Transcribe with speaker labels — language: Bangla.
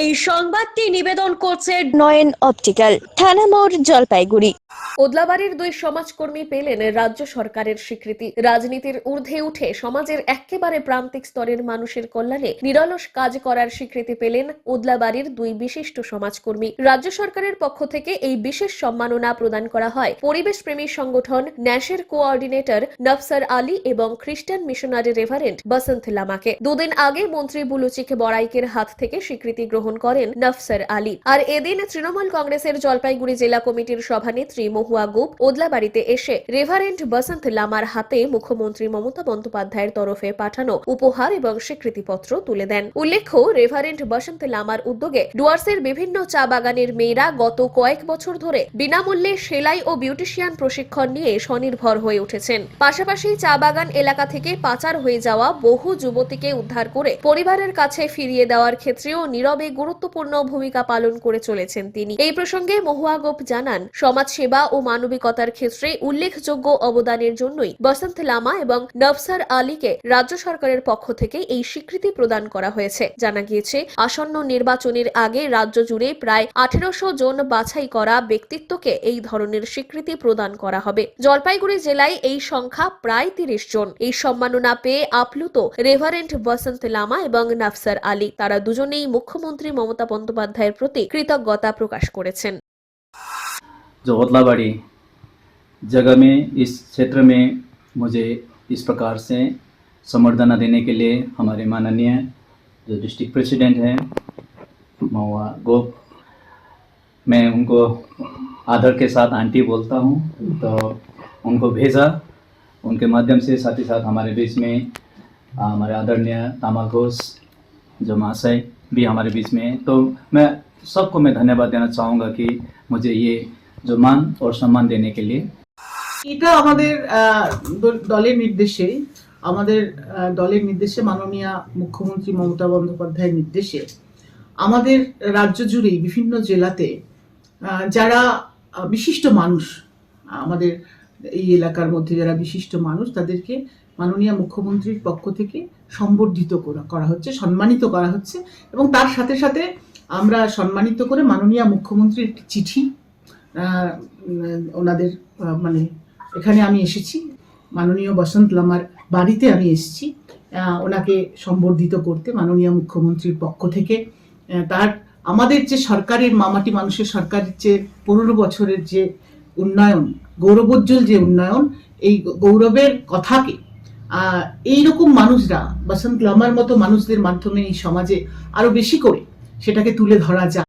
Speaker 1: এই সংবাদটি নিবেদন করছে নয়ন অপটিক্যাল থানা মোড় জলপাইগুড়ি।
Speaker 2: ওদলাবাড়ির দুই সমাজকর্মী পেলেন রাজ্য সরকারের স্বীকৃতি। রাজনীতির ঊর্ধ্বে উঠে সমাজের একেবারে প্রান্তিক স্তরের মানুষের কল্যাণে নিরলস কাজ করার স্বীকৃতি পেলেন ওদলাবাড়ির দুই বিশিষ্ট সমাজকর্মী। রাজ্য সরকারের পক্ষ থেকে এই বিশেষ সম্মাননা প্রদান করা হয়। পরিবেশ প্রেমী সংগঠন, ন্যাশের কোঅর্ডিনেটর নফসার আলী এবং খ্রিস্টান মিশনারি রেভারেন্ট বসন্ত লামাকে। দুদিন আগে মন্ত্রী বুলুচিক বড়াইকের হাত থেকে স্বীকৃতি গ্রহণ করেন নফসার আলী। আর এদিন তৃণমূল কংগ্রেসের জলপাইগুড়ি জেলা কমিটির সভানেত্রী মহুয়া গুপ ওদলাবাড়িতে এসে রেভারেন্ট বসন্ত লামার হাতে মুখ্যমন্ত্রী মমতা বন্দ্যোপাধ্যায়ের তরফে পাঠানো উপহার এবং স্বীকৃতিপত্র তুলে দেন। উল্লেখ্য, রেভারেন্ট বসন্ত লামার উদ্যোগে ডুয়ার্সের বিভিন্ন চা বাগানের মেয়েরা গত কয়েক বছর ধরে বিনামূল্যে সেলাই ও বিউটিশিয়ান প্রশিক্ষণ নিয়ে স্বনির্ভর হয়ে উঠেছেন। পাশাপাশি চা বাগান এলাকা থেকে পাচার হয়ে যাওয়া বহু যুবতীকে উদ্ধার করে পরিবারের কাছে ফিরিয়ে দেওয়ার ক্ষেত্রেও নীরবে গুরুত্বপূর্ণ ভূমিকা পালন করে চলেছেন তিনি। এই প্রসঙ্গে মহুয়া গোপ জানান সমাজসেবা ও মানবিকতার ক্ষেত্রে উল্লেখযোগ্য অবদানের জন্যই বসন্ত লামা এবং নফসার আলীকে রাজ্য সরকারের পক্ষ থেকে এই স্বীকৃতি প্রদান করা হয়েছে। জানা গিয়েছে, আসন্ন নির্বাচনের আগে রাজ্য জুড়ে প্রায় আঠেরোশো জন বাছাই করা ব্যক্তিত্বকে এই ধরনের স্বীকৃতি প্রদান করা হবে। জলপাইগুড়ি জেলায় এই সংখ্যা প্রায় তিরিশ জন। এই সম্মাননা পেয়ে আপ্লুত রেভারেন্ট বসন্ত লামা এবং নাফসার আলী। তারা দুজনেই মুখ্যমন্ত্রী মমতা বন্দ্যোপাধ্যায়ের প্রতি কৃতজ্ঞতা প্রকাশ করেছেন।
Speaker 3: जो ओदलाबाड़ी जगह में, इस क्षेत्र में मुझे इस प्रकार से संवर्धना देने के लिए हमारे माननीय जो डिस्ट्रिक्ट प्रेसिडेंट हैं, महुआ गोप, मैं उनको आदर के साथ आंटी बोलता हूँ। तो उनको भेजा। उनके माध्यम से साथ ही साथ हमारे बीच में हमारे आदरणीय तामा घोष, जो महाशय भी हमारे बीच में तो मैं सबको मैं धन्यवाद देना चाहूँगा कि मुझे ये जो मान और सम्मान देने के लिए
Speaker 4: এটা আমাদের আহ, দ- দলের নির্দেশে আমাদের আহ, দলের নির্দেশে মাননীয় মুখ্যমন্ত্রী মমতা বন্দ্যোপাধ্যায়ের নির্দেশে আমাদের রাজ্য জুড়েই বিভিন্ন জেলাতে আহ, যারা আহ, বিশিষ্ট মানুষ আমাদের এই এলাকার মধ্যে যারা বিশিষ্ট মানুষ তাদেরকে মাননীয় মুখ্যমন্ত্রীর পক্ষ থেকে সম্বর্ধিত করা করা হচ্ছে সম্মানিত করা হচ্ছে এবং তার সাথে সাথে আমরা সম্মানিত করে মাননীয় মুখ্যমন্ত্রীর একটি চিঠি আহ, উম, ওনাদের মানে এখানে আমি এসেছি। মাননীয় বসন্ত লামার বাড়িতে আমি এসেছি। ওনাকে সম্বর্ধিত করতে মাননীয় মুখ্যমন্ত্রীর পক্ষ থেকে তার, আমাদের যে সরকারের, মামাটি মানুষের সরকারের যে পনেরো বছরের যে উন্নয়ন, গৌরবোজ্জ্বল যে উন্নয়ন, এই গৌরবের কথাকে এইরকম মানুষরা, বসন্ত লামার মতো মানুষদের মাধ্যমে এই সমাজে আরও বেশি করে সেটাকে তুলে ধরা যায়